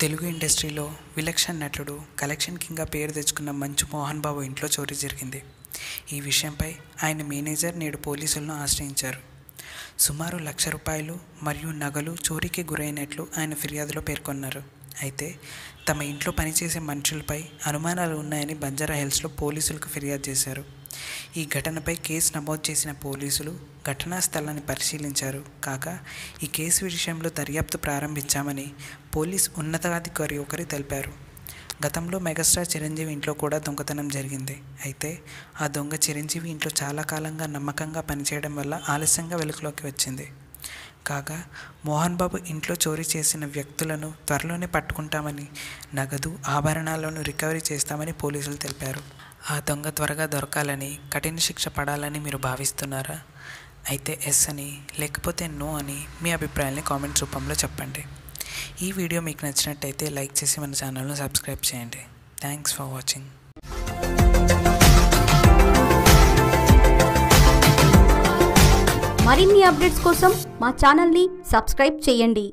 తెలుగు ఇండస్ట్రీలో విలక్షణ నటుడు కలెక్షన్ కింగ్గా పేరు తెచ్చుకున్న మంచు మోహన్ బాబు ఇంట్లో చోరీ జరిగింది. ఈ విషయంపై ఆయన మేనేజర్ నేడు పోలీసులను ఆశ్రయించారు. సుమారు లక్ష రూపాయలు మరియు నగలు చోరీకి గురైనట్లు ఆయన ఫిర్యాదులో పేర్కొన్నారు. అయితే తమ ఇంట్లో పనిచేసే మనుషులపై అనుమానాలు ఉన్నాయని బంజారా హిల్స్లో పోలీసులకు ఫిర్యాదు చేశారు. ఈ ఘటనపై కేసు నమోదు చేసిన పోలీసులు ఘటనా స్థలాన్ని పరిశీలించారు. కాగా ఈ కేసు విషయంలో దర్యాప్తు ప్రారంభించామని పోలీస్ ఉన్నతాధికారి ఒకరు తెలిపారు. గతంలో మెగాస్టార్ చిరంజీవి ఇంట్లో కూడా దొంగతనం జరిగింది. అయితే ఆ దొంగ చిరంజీవి ఇంట్లో చాలా కాలంగా నమ్మకంగా పనిచేయడం వల్ల ఆలస్యంగా వెలుగులోకి వచ్చింది. కాగా మోహన్ బాబు ఇంట్లో చోరీ చేసిన వ్యక్తులను త్వరలోనే పట్టుకుంటామని నగదు ఆభరణాలను రికవరీ చేస్తామని పోలీసులు తెలిపారు. ఆ దొంగ త్వరగా దొరకాలని కఠిన శిక్ష పడాలని మీరు భావిస్తున్నారా? అయితే ఎస్ అని లేకపోతే నో అని మీ అభిప్రాయాన్ని కామెంట్స్ రూపంలో చెప్పండి. ఈ వీడియో మీకు నచ్చినట్టయితే లైక్ చేసి మన ఛానల్ను సబ్స్క్రైబ్ చేయండి. Thanks for watching. మరిన్ని అప్డేట్స్ కోసం మా ఛానల్ని సబ్స్క్రైబ్ చేయండి.